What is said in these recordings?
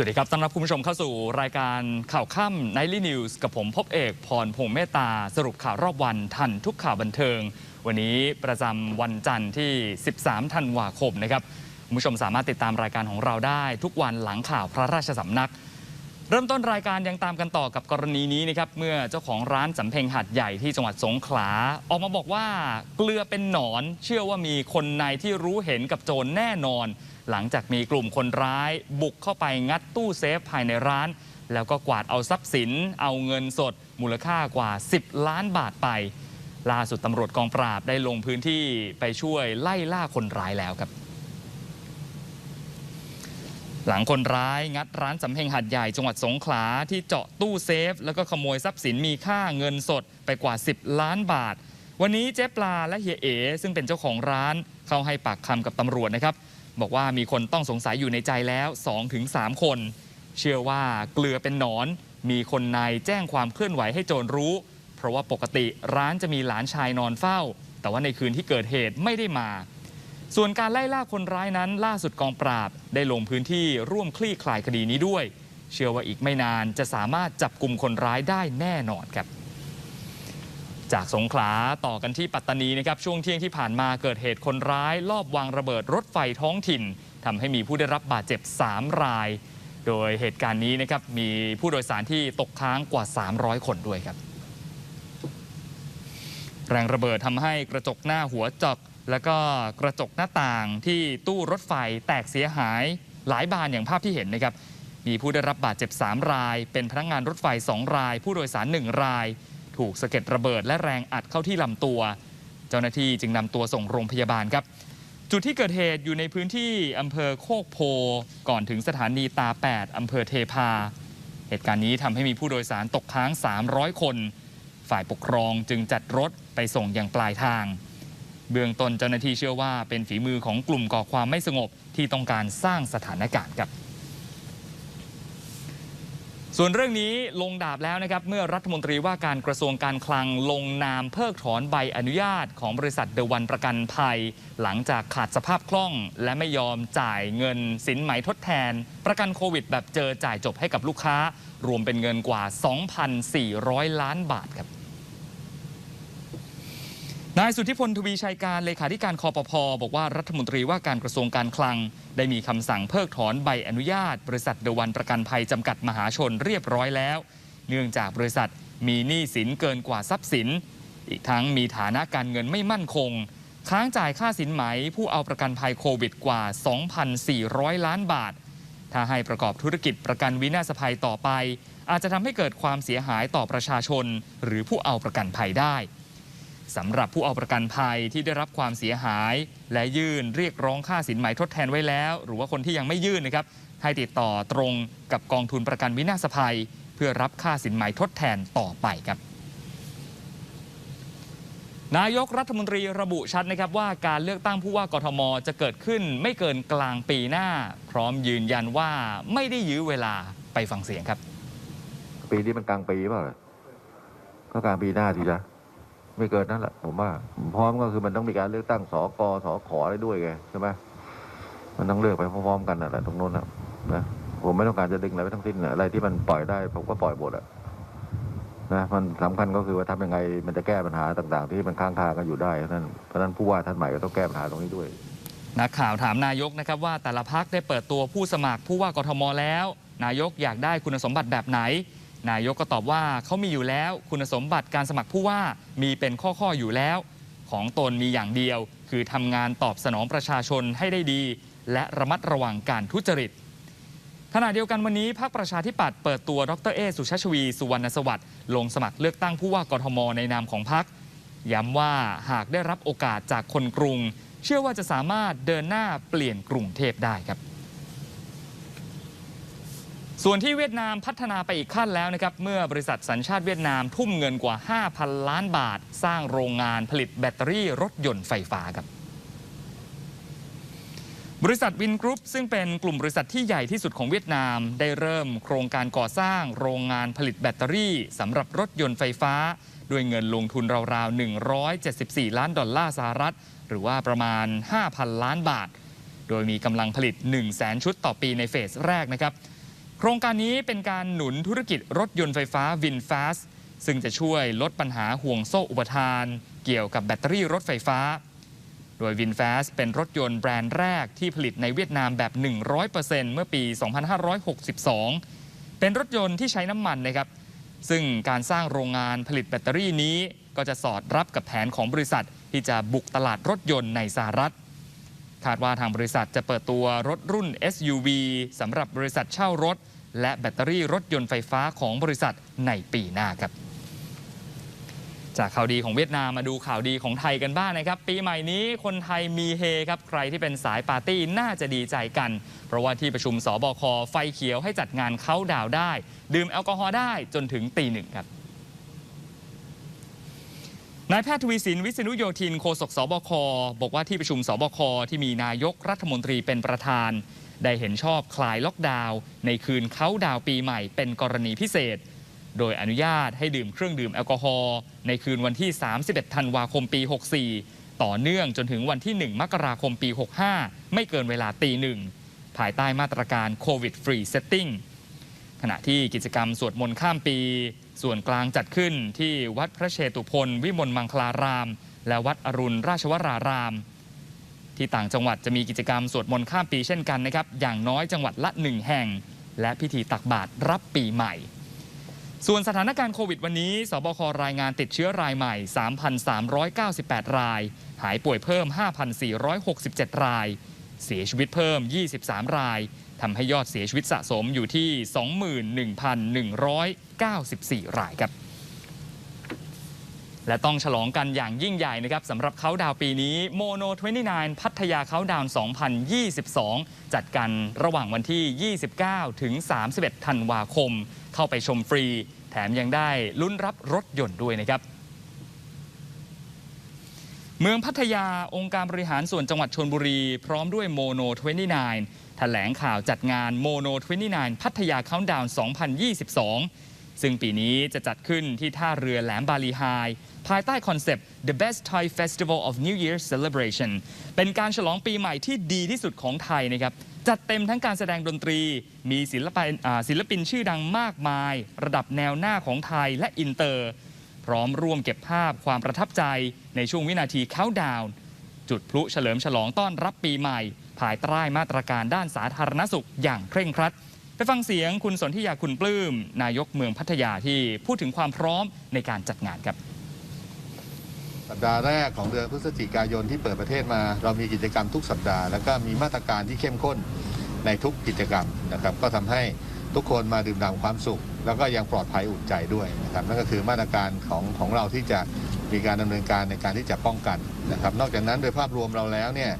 สวัสดีครับ ต้อนรับคุณผู้ชมเข้าสู่รายการข่าวค่ำ Nightly News กับผมพบเอก พรพงษ์เมตตา สรุปข่าวรอบวันทันทุกข่าวบันเทิง วันนี้ประจำวันจันทร์ที่ 13 ธันวาคมนะครับ คุณผู้ชมสามารถติดตามรายการของเราได้ทุกวันหลังข่าวพระราชสำนัก เริ่มต้นรายการยังตามกันต่อกับกรณีนี้นะครับ เมื่อเจ้าของร้านสำเพ็งหัดใหญ่ที่จังหวัดสงขลา ออกมาบอกว่าเกลือเป็นหนอน เชื่อว่ามีคนในที่รู้เห็นกับโจรแน่นอน หลังจากมีกลุ่มคนร้ายบุกเข้าไปงัดตู้เซฟภายในร้าน แล้วก็กวาดเอาทรัพย์สิน เอาเงินสด มูลค่ากว่า 10 ล้านบาทไป ล่าสุดตำรวจกองปราบได้ลงพื้นที่ไปช่วยไล่ล่าคนร้ายแล้วครับหลังคนร้ายงัดร้านสำเพ็งหัดใหญ่จังหวัดสงขลาที่เจาะตู้เซฟ แล้วก็ขโมยทรัพย์สินมีค่าเงินสดไปกว่า 10 ล้านบาท วันนี้เจ๊ปลาและเฮียเอซึ่งเป็นเจ้าของร้าน เข้าให้ปากคำกับตำรวจนะครับ บอกว่ามีคนต้องสงสัยอยู่ในใจแล้ว 2-3 คน เชื่อว่าเกลือเป็นหนอน มีคนในแจ้งความเคลื่อนไหวให้โจรรู้ เพราะว่าปกติร้านจะมีหลานชายนอนเฝ้า แต่ว่าในคืนที่เกิดเหตุไม่ได้มา ส่วนการไล่ล่าคนร้ายนั้นล่าสุดกองปราบ ได้ลงพื้นที่ร่วมคลี่คลายคดีนี้ด้วย เชื่อว่าอีกไม่นานจะสามารถจับกลุ่มคนร้ายได้แน่นอนครับ จากสงขลาต่อกันที่ปัตตานีนะครับช่วงเที่ยงที่ผ่านมาเกิดเหตุคนร้ายลอบวางระเบิดรถไฟท้องถิ่นทำให้มีผู้ได้รับบาดเจ็บ 3 ราย โดยเหตุการณ์นี้นะครับมีผู้โดยสารที่ตกค้างกว่า 300 คนด้วยครับ แรงระเบิดทำให้กระจกหน้าหัวจอกแล้วก็กระจกหน้าต่างที่ตู้รถไฟแตกเสียหายหลายบานอย่างภาพที่เห็นนะครับมีผู้ได้รับบาดเจ็บ 3 ราย เป็นพนักงานรถไฟ 2 ราย ผู้โดยสาร 1 ราย ถูกสะเก็ดระเบิดและแรงอัดเข้าที่ลำตัว เจ้าหน้าที่จึงนำตัวส่งโรงพยาบาลครับ จุดที่เกิดเหตุอยู่ในพื้นที่อำเภอโคกโพ ก่อนถึงสถานีตา 8อำเภอเทพา เหตุการณ์นี้ทำให้มีผู้โดยสารตกค้าง 300 คน ฝ่ายปกครองจึงจัดรถไปส่งอย่างปลายทาง เบื้องต้นเจ้าหน้าที่เชื่อว่าเป็นฝีมือของกลุ่มก่อความไม่สงบที่ต้องการสร้างสถานการณ์ครับ ส่วนเรื่องนี้ลงดาบแล้วนะครับ เมื่อรัฐมนตรีว่าการกระทรวงการคลังลงนามเพิกถอนใบอนุญาตของบริษัทเดวันประกันภัย หลังจากขาดสภาพคล่อง และไม่ยอมจ่ายเงินสินไหมทดแทน ประกันโควิดแบบเจอจ่ายจบให้กับลูกค้า รวมเป็นเงินกว่า 2,400 ล้านบาทครับ นายสุทธิพลทวีชัยการเลขาธิการคอปพบอกว่ารัฐมนตรีว่าการกระทรวงการคลัง ได้มีคำสั่งเพิกถอนใบอนุญาต บริษัทเดวันประกันภัยจำกัดมหาชนเรียบร้อยแล้ว เนื่องจากบริษัทมีหนี้สินเกินกว่าทรัพย์สิน อีกทั้งมีฐานะการเงินไม่มั่นคง ค้างจ่ายค่าสินไหมผู้เอาประกันภัยโควิดกว่า 2,400 ล้านบาท ถ้าให้ประกอบธุรกิจประกันวินาศภัยต่อไป อาจจะทำให้เกิดความเสียหายต่อประชาชน หรือผู้เอาประกันภัยได้ สำหรับผู้เอาประกันภัยที่ได้รับความเสียหาย และยื่นเรียกร้องค่าสินไหมทดแทนไว้แล้ว หรือว่าคนที่ยังไม่ยื่นนะครับให้ติดต่อตรงกับกองทุนประกันวินาศภัย เพื่อรับค่าสินไหมทดแทนต่อไปครับนายกรัฐมนตรีระบุชัดนะครับว่าการเลือกตั้งผู้ว่ากทม จะเกิดขึ้นไม่เกินกลางปีหน้า พร้อมยืนยันว่าไม่ได้ยื้อเวลาไปฟังเสียงครับ ปีนี้มันกลางปีเปล่าก็กลางปีหน้าทีละ ไม่เกินนั่นแหละผมว่าพร้อมก็คือมันต้องมีการเลือกตั้งสกสขอะไรด้วยไงใช่ไหมมันต้องเลือกไปพร้อมๆกันนั่นแหละตรงโน้นนะนะผมไม่ต้องการจะดึงอะไรไปทั้งสิ้นอะไรที่มันปล่อยได้ผมก็ปล่อยหมดอะนะมันสำคัญก็คือว่าทำยังไงมันจะแก้ปัญหาต่าง ๆ ที่มันค้างคากันอยู่ได้เพราะนั้นเพราะฉะนั้นผู้ว่าท่านใหม่ก็ต้องแก้ปัญหาตรงนี้ด้วยนักข่าวถามนายกนะครับว่าแต่ละพักได้เปิดตัวผู้สมัครผู้ว่ากทมแล้ว นายกอยากได้คุณสมบัติแบบไหน นายกก็ตอบว่าเขามีอยู่แล้ว คุณสมบัติการสมัครผู้ว่ามีเป็นข้อๆอยู่แล้ว ของตนมีอย่างเดียว คือทำงานตอบสนองประชาชนให้ได้ดี และระมัดระวังการทุจริตขณะเดียวกันวันนี้พรรคประชาธิปัตย์เปิดตัวดรเอสุชาชวี สุวรรณสวัสดิ์ลงสมัครเลือกตั้งผู้ว่ากทมในนามของพรรคย้ำว่าหากได้รับโอกาสจากคนกรุง เชื่อว่าจะสามารถเดินหน้าเปลี่ยนกรุงเทพได้ครับ ส่วนที่เวียดนามพัฒนาไปอีกขั้นแล้วนะครับ เมื่อบริษัทสัญชาติเวียดนามทุ่มเงินกว่า 5,000 ล้านบาท สร้างโรงงานผลิตแบตเตอรี่รถยนต์ไฟฟ้าครับบริษัทวินกรุ๊ปซึ่งเป็นกลุ่มบริษัทที่ใหญ่ที่สุดของเวียดนาม ได้เริ่มโครงการก่อสร้างโรงงานผลิตแบตเตอรี่สำหรับรถยนต์ไฟฟ้า ด้วยเงินลงทุนราวๆ 174 ล้านดอลลาร์สหรัฐ หรือว่าประมาณ 5,000 ล้านบาท โดยมีกำลังผลิต 1 0 0 0 0 0 ชุดต่อปีในเฟสแรกนะครับ โครงการนี้เป็นการหนุนธุรกิจรถยนต์ไฟฟ้า VinFast ซึ่งจะช่วยลดปัญหาห่วงโซ่อุปทาน เกี่ยวกับแบตเตอรี่รถไฟฟ้า โดย VinFast เป็นรถยนต์แบรนด์แรกที่ผลิตในเวียดนามแบบ 100%เมื่อปี 2562 เป็นรถยนต์ที่ใช้น้ำมันนะครับ ซึ่งการสร้างโรงงานผลิตแบตเตอรี่นี้ ก็จะสอดรับกับแผนของบริษัท ที่จะบุกตลาดรถยนต์ในสหรัฐ คาดว่าทางบริษัทจะเปิดตัวรถรุ่น SUV สำหรับบริษัทเช่ารถ และแบตเตอรี่รถยนต์ไฟฟ้าของบริษัทในปีหน้าครับ จากข่าวดีของเวียดนามมาดูข่าวดีของไทยกันบ้างนะครับ ปีใหม่นี้คนไทยมีเฮครับใครที่เป็นสายปาร์ตี้น่าจะดีใจกัน เพราะว่าที่ประชุมสบคไฟเขียวให้จัดงานเข้าดาวได้ ดื่มแอลกอฮอล์ได้จนถึงตีหนึ่งครับนายแพทย์ทวีสินวิษณุโยธินโฆษกสบคบอกว่าที่ประชุมสบคที่มีนายกรัฐมนตรีเป็นประธาน ได้เห็นชอบคลายล็อกดาวน์ในคืนเขาดาวปีใหม่เป็นกรณีพิเศษ โดยอนุญาตให้ดื่มเครื่องดื่มแอลกอฮอล์ในคืนวันที่ 31 ธันวาคมปี 64 ต่อเนื่องจนถึงวันที่ 1 มกราคมปี 65 ไม่เกินเวลาตีหนึ่งภายใต้มาตรการโควิดฟรีเซตติ้งขณะที่กิจกรรมสวดมนต์ข้ามปี ส่วนกลางจัดขึ้นที่วัดพระเชตุพนวิมลมังคลาราม และวัดอรุณราชวราราม ที่ต่างจังหวัดจะมีกิจกรรมสวดมนต์ข้ามปีเช่นกันนะครับ อย่างน้อยจังหวัดละหนึ่งแห่ง และพิธีตักบาตรรับปีใหม่ ส่วนสถานการณ์โควิดวันนี้ สบครายงานติดเชื้อรายใหม่ 3,398 ราย หายป่วยเพิ่ม 5,467 ราย เสียชีวิตเพิ่ม 23 รายทำให้ยอดเสียชีวิตสะสมอยู่ที่ 21,194 รายครับ และต้องฉลองกันอย่างยิ่งใหญ่นะครับสำหรับเขาดาวปีนี้โมโน29 พัทยาเขาดาวน์2022 จัดกันระหว่างวันที่ 29 ถึง 31 ธันวาคม เข้าไปชมฟรี แถมยังได้ลุ้นรับรถยนต์ด้วยนะครับเมืองพัทยาองค์การบริหารส่วนจังหวัดชนบุรี พร้อมด้วยโมโน 29 แถลงข่าวจัดงานโมโน 29 พัทยาเขาดาวน์2022 ซึ่งปีนี้จะจัดขึ้นที่ท่าเรือแหลมบาลีไฮ ภายใต้คอนเซปต์ The Best Thai Festival of New Year Celebration เป็นการฉลองปีใหม่ที่ดีที่สุดของไทยนะครับจัดเต็มทั้งการแสดงดนตรี มีศิลปินศิลปินชื่อดังมากมาย ระดับแนวหน้าของไทยและอินเตอร์ พร้อมร่วมเก็บภาพความประทับใจในช่วงวินาทีเขาดาวน์จุดพลุเฉลิมฉลองต้อนรับปีใหม่ ภายใต้มาตรการด้านสาธารณสุขอย่างเคร่งครัด ไปฟังเสียงคุณสนธิยาคุณปลื้ม นายกเมืองพัทยาที่พูดถึงความพร้อมในการจัดงานครับ สัปดาห์แรกของเดือนพฤศจิกายนที่เปิดประเทศมา เรามีกิจกรรมทุกสัปดาห์ แล้วก็มีมาตรการที่เข้มข้นในทุกกิจกรรมนะครับ ก็ทำให้ทุกคนมาดื่มด่ำความสุข แล้วก็ยังปลอดภัยอุ่นใจด้วยนะครับนั่นก็คือมาตรการของของเราที่จะมีการดำเนินการในการที่จะป้องกันนะครับ นอกจากนั้นโดยภาพรวมเราแล้วเนี่ย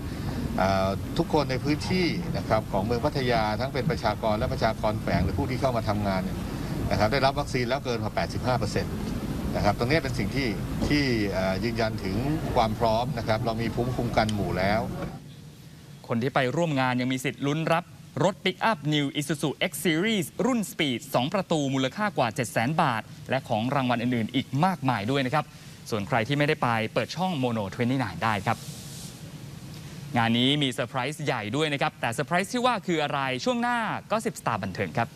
ทุกคนในพื้นที่นะครับของเมืองพัทยาทั้งเป็นประชากรและประชากรแฝงหรือผู้ที่เข้ามาทำงานเนี่ยนะครับได้รับวัคซีนแล้วเกินกว่า 85%น นะครับตรงนี้เป็นสิ่งที่ที่ยืนยันถึงความพร้อมนะครับ เรามีภูมิคุ้มกันหมู่แล้ว คนที่ไปร่วมงานยังมีสิทธิ์ลุ้นรับรถปิกอัพ New Isuzu X Series รุ่น Speed 2 ประตูมูลค่ากว่า 700,000 บาท และของรางวัลอื่น ๆ อีกมากมายด้วยนะครับ ส่วนใครที่ไม่ได้ไปเปิดช่อง Mono 29 ได้ครับ งานนี้มีเซอร์ไพรส์ใหญ่ด้วยนะครับ แต่เซอร์ไพรส์ที่ว่าคืออะไรช่วงหน้าก็สิบสตาร์บันเทิงครับ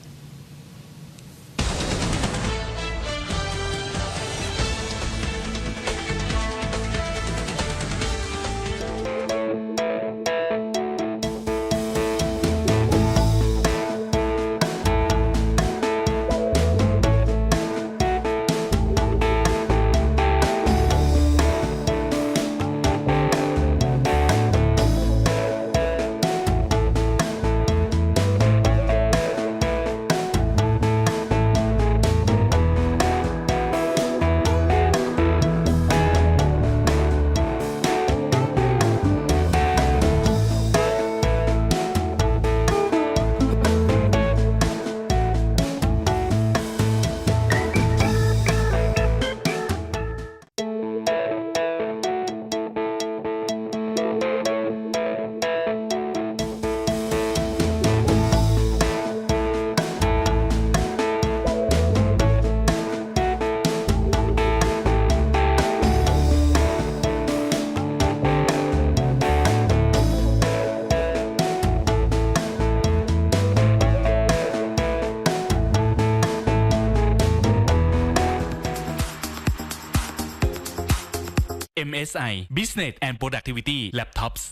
MSI Business and Productivity Laptops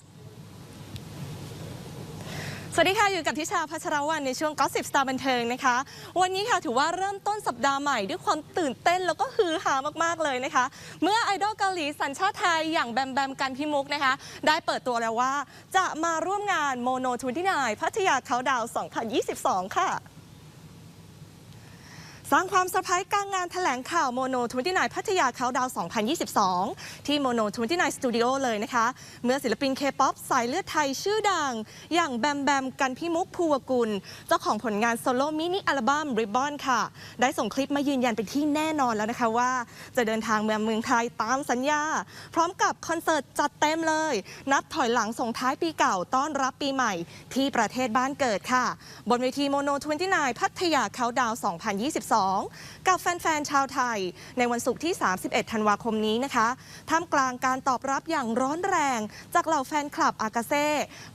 สวัสดีค่ะ อยู่กับทิชาพัชรวันในช่วงก็สิบสตาร์บันเทิงนะคะ วันนี้ค่ะถือว่าเริ่มต้นสัปดาห์ใหม่ด้วยความตื่นเต้นแล้วก็ฮือฮามาก ๆ เลยนะคะ เมื่อไอดอลเกาหลีสัญชาติไทยอย่างแบมแบมกันพิมุกนะคะ ได้เปิดตัวแล้วว่าจะมาร่วมงานโมโนทวนที่นพัทยาเขาดาว 2022 ค่ะ สร้างความเซอร์ไพรส์กลางงานแถลงข่าวโมโน29พัทยาเขาดาว 2022 ที่โมโน29สตูดิโอเลยนะคะ เมื่อศิลปินเคป๊อปสายเลือดไทยชื่อดัง อย่างแบมแบมกันพิมุกภูวกุล เจ้าของผลงานโซโล่มินิอัลบั้ม Ribbon ค่ะ ได้ส่งคลิปมายืนยันเป็นที่แน่นอนแล้วนะคะว่า จะเดินทางมาเมืองไทยตามสัญญา พร้อมกับคอนเสิร์ตจัดเต็มเลย นับถอยหลังส่งท้ายปีเก่าต้อนรับปีใหม่ ที่ประเทศบ้านเกิดค่ะ บนเวทีโมโน29พัทยาเขาดาว 2022กับแฟนๆชาวไทย ในวันศุกร์ที่ 31 ธันวาคมนี้นะคะท่ามกลางการตอบรับอย่างร้อนแรง จากเหล่าแฟนคลับอากาเซ่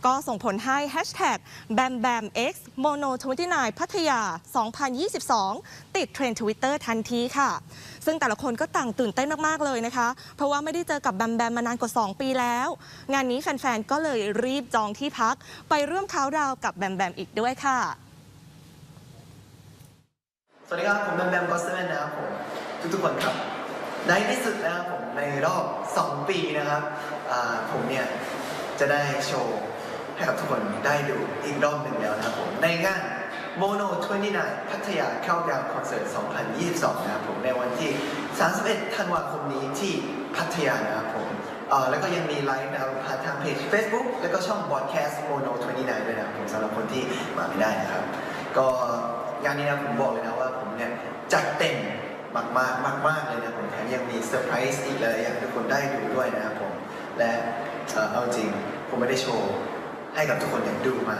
ก็ส่งผลให้แฮชแท็ก bam bam x mono 29พัทยา 2022 ติดเทรนด์ทวิตเตอร์ทันทีค่ะ ซึ่งแต่ละคนก็ต่างตื่นเต้นมาก ๆ เลยนะคะ เพราะว่าไม่ได้เจอกับแบมแบมมานานกว่า 2 ปีแล้ว งานนี้แฟน ๆ ก็เลยรีบจองที่พัก ไปร่วมเขาดาวกับแบมแบมอีกด้วยค่ะ สวัสดีครับ ผมแบมแบมกอสเซนนะครับผมทุกๆคนครับ ในที่สุดนะครับผมในรอบ 2 ปีนะครับอ่าผมเนี่ยจะได้โชว์ให้กับทุกคนได้ดูอีกรอบหนึ่งแล้วนะครับผมในงาน Mono 29พัทยาเข้าดาวคอนเสิร์ต 2022 นะครับผมในวันที่ 31 ธันวาคมนี้ที่พัทยานะครับผมอ่าแล้วก็ยังมีไลฟ์นะครับผ่านทางเพจ Facebook แล้วก็ช่อง Broadcast Mono 29ด้วยนะครับผมสำหรับคนที่มาไม่ได้นะครับ ก็ งานนี้นะผมบอกเลยนะว่าผมเนี่ยจัดเต็มมากมากมากมากเลยนะผมแถมยังมีเซอร์ไพรส์อีกเลยอยากให้ทุกคนได้ดูด้วยนะครับผม และเออเอาจริงผมไม่ได้โชว์ให้กับทุกคนเนี่ยดูมา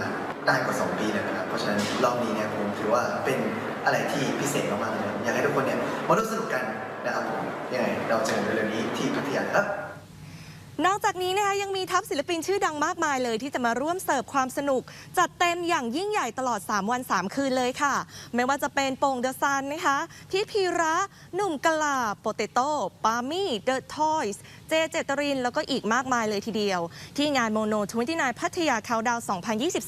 นานกว่า 2 ปีแล้วนะครับ เพราะฉะนั้นรอบนี้เนี่ยผมถือว่าเป็นอะไรที่พิเศษมากๆเลยนะอยากให้ทุกคนเนี่ยมาร่วมสนุกกันนะครับผมยังไงเราเจอกันเร็วๆนี้ที่พัทยาครับ นอกจากนี้นะคะยังมีทัพศิลปินชื่อดังมากมายเลย ที่จะมาร่วมเสิร์ฟความสนุก จัดเต็มอย่างยิ่งใหญ่ตลอด 3 วัน 3 คืนเลยค่ะ ไม่ว่าจะเป็นโป่งเดอะซันนะคะพี่พีระ หนุ่มกะลาโปเตโต้ปามี่เดอะทอยส์เจเจตริน แล้วก็อีกมากมายเลยทีเดียว ที่งานโมโน29พัทยาเขาดาว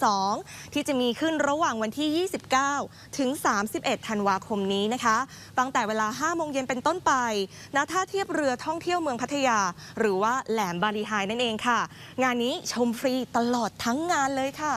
2022 ที่จะมีขึ้นระหว่างวันที่ 29 ถึง 31 ธันวาคมนี้นะคะ ตั้งแต่เวลา 5 โมงเย็นเป็นต้นไปณท่าเทียบเรือท่องเที่ยวเมืองพัทยา หรือว่าแหลมบาลีไฮนั่นเองค่ะ งานนี้ชมฟรีตลอดทั้งงานเลยค่ะ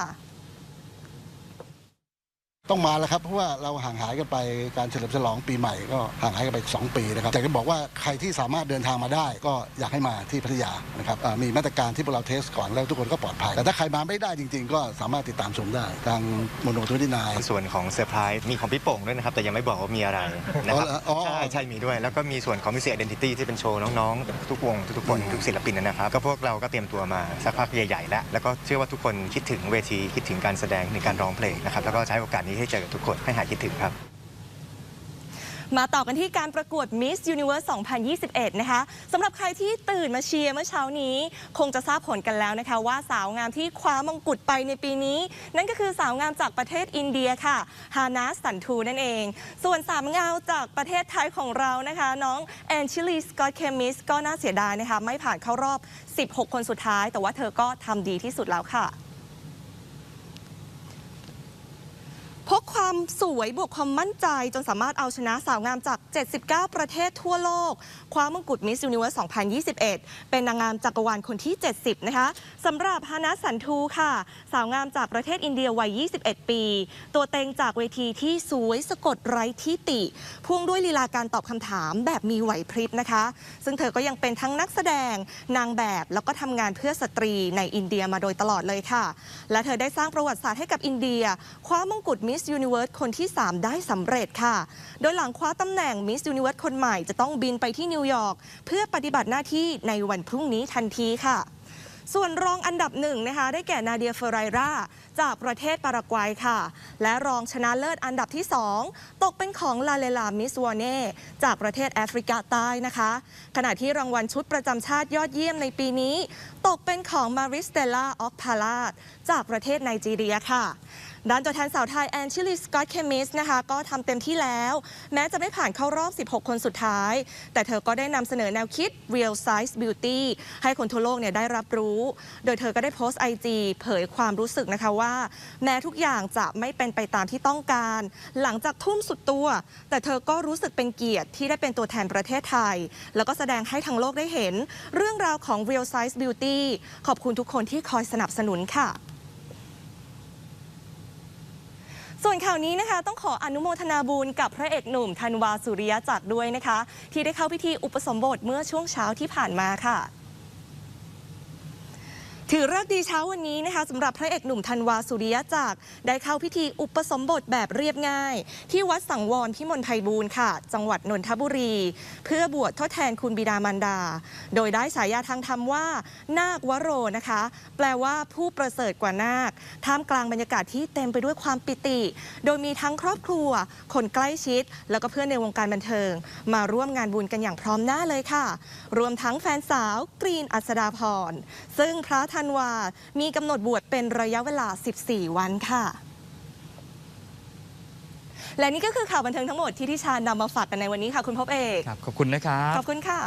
ต้องมาแล้วครับเพราะว่าเราห่างหายกันไปการเฉลิมฉลองปีใหม่ก็ห่างหายกันไป 2 ปีนะครับแต่จะบอกว่าใครที่สามารถเดินทางมาได้ ก็อยากให้มาที่พัทยานะครับอ่ามีมาตรการที่พวกเราเทสก่อนแล้วทุกคนก็ปลอดภัย แต่ถ้าใครมาไม่ได้จริง ๆ ก็สามารถติดตามชมได้ทางโมโนทวที่นายส่วนของเซอร์ไพรส์มีของพี่โป่งด้วยนะครับแต่ยังไม่บอกว่ามีอะไรนะครับอ๋อเหรออ๋อใช่ใช่มีด้วย แล้วก็มีส่วนของมิสเซอร์เดนติตี้ที่เป็นโชว์น้องๆทุกวงทุกๆคนทุกศิลปินนะครับก็พวกเราก็เตรียมตัวมาสักพักใหญ่ๆแล้วแล้วก็เชื่อว่าทุกคนคิดถึงเวทีคิดถึงการแสดงในการร้องเพลงนะครับแล้วก็ใช้โอกาสนี้ให้เจอกับทุกคนให้หายคิดถึงครับมาต่อกันที่การประกวด Miss Universe 2021 นะคะสำหรับใครที่ตื่นมาเชียร์เมื่อเช้านี้ คงจะทราบผลกันแล้วนะคะ ว่าสาวงามที่คว้ามงกุฎไปในปีนี้ นั่นก็คือสาวงามจากประเทศอินเดียค่ะฮานาสันทูนั่นเอง ส่วนสาวงามจากประเทศไทยของเรานะคะ น้องแอนชิลีสกอตเคมิสก็น่าเสียดายนะคะ ไม่ผ่านเข้ารอบ 16 คนสุดท้าย แต่ว่าเธอก็ทำดีที่สุดแล้วค่ะ พกความสวยบวกความมั่นใจจนสามารถเอาชนะสาวงามจาก 79 ประเทศทั่วโลก คว้ามงกุฎมิส s u นิเว r ร์ส 2021 เป็นนางงามจักรวาลคนที่ 70 นะคะสำหรับฮานาสันทูค่ะ สาวงามจากประเทศอินเดียวัย 21 ปี ตัวเต็งจากเวทีที่สวยสะกดไร้ที่ติ พ่วงด้วยลีลาการตอบคำถามแบบมีไหวพริบนะคะ ซึ่งเธอก็ยังเป็นทั้งนักแสดงนางแบบแล้วก็ทำงานเพื่อสตรีในอินเดียมาโดยตลอดเลยค่ะ และเธอได้สร้างประวัติศาสตร์ให้กับอินเดีย คว้ามงกุฎมิส s u นิเว r ร์สคนที่ 3 ได้สำเร็จค่ะ โดยหลังคว้าตำแหน่งมิส s u นิเว r ร์สคนใหม่จะต้องบินไปที่นิวยอร์กเพื่อปฏิบัติหน้าที่ในวันพรุ่งนี้ทันทีค่ะส่วนรองอันดับหนึ่งนะคะได้แก่นาเดียเฟอร์ไรราจากประเทศปารากวัยค่ะ และรองชนะเลิศอันดับที่ 2 ตกเป็นของลาเลลามิสวอเน่จากประเทศแอฟริกาใต้นะคะ ขณะที่รางวัลชุดประจำชาติยอดเยี่ยมในปีนี้ ตกเป็นของมาริสเตล่าออกพาลาจากประเทศไนจีเรียค่ะ ด้านตัวแทนสาวไทยแอนชิลีสกอตเคมิสนะคะก็ทำเต็มที่แล้ว แม้จะไม่ผ่านเข้ารอบ 16 คนสุดท้าย แต่เธอก็ได้นำเสนอแนวคิด Real Size Beauty ให้คนทั่วโลกเนี่ยได้รับรู้ โดยเธอก็ได้โพสต์ IG เผยความรู้สึกนะคะว่า แม้ทุกอย่างจะไม่เป็นไปตามที่ต้องการ หลังจากทุ่มสุดตัว แต่เธอก็รู้สึกเป็นเกียรติที่ได้เป็นตัวแทนประเทศไทย แล้วก็แสดงให้ทั้งโลกได้เห็น เรื่องราวของ Real Size Beauty ขอบคุณทุกคนที่คอยสนับสนุนค่ะ ส่วนข่าวนี้นะคะต้องขออนุโมทนาบุญกับพระเอกหนุ่มธันวาสุริยะจักรด้วยนะคะ ที่ได้เข้าพิธีอุปสมบทเมื่อช่วงเช้าที่ผ่านมาค่ะ ถือเลิกดีเช้าวันนี้นะคะสำหรับพระเอกหนุ่มธันวาสุริยะจักรได้เข้าพิธีอุปสมบทแบบเรียบง่าย ที่วัดสังวรพิมลไพบูลย์ค่ะ จังหวัดนนทบุรี เพื่อบวชทดแทนคุณบิดามารดา โดยได้ฉายาทางธรรมว่า นาควโรนะคะ แปลว่าผู้ประเสริฐกว่านาคท่ามกลางบรรยากาศที่เต็มไปด้วยความปิติ โดยมีทั้งครอบครัว คนใกล้ชิด แล้วก็เพื่อนในวงการบันเทิง มาร่วมงานบุญกันอย่างพร้อมหน้าเลยค่ะ รวมทั้งแฟนสาวกรีนอัศดาพรซึ่งพระธันวา มีกำหนดบวชเป็นระยะเวลา 14 วันค่ะ และนี่ก็คือข่าวบันเทิงทั้งหมดที่ทิชานำมาฝากกันในวันนี้ค่ะคุณพบเอกครับขอบคุณนะครับ ขอบคุณค่ะ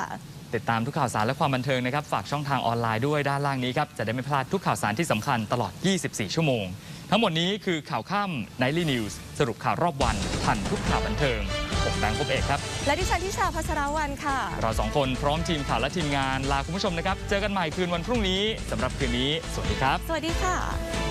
ติดตามทุกข่าวสารและความบันเทิงนะครับ ฝากช่องทางออนไลน์ด้วยด้านล่างนี้ครับ จะได้ไม่พลาดทุกข่าวสารที่สำคัญตลอด 24 ชั่วโมง ทั้งหมดนี้คือข่าวค่ำ Nightly News สรุปข่าวรอบวันทันทุกข่าวบันเทิง ผมแบงค์พบเอกครับ และดิฉันทิชาพัชรวันค่ะ เราสองคนพร้อมทีมข่าวและทีมงานลาคุณผู้ชมนะครับ เจอกันใหม่คืนวันพรุ่งนี้สำหรับคืนนี้ สวัสดีครับ สวัสดีค่ะ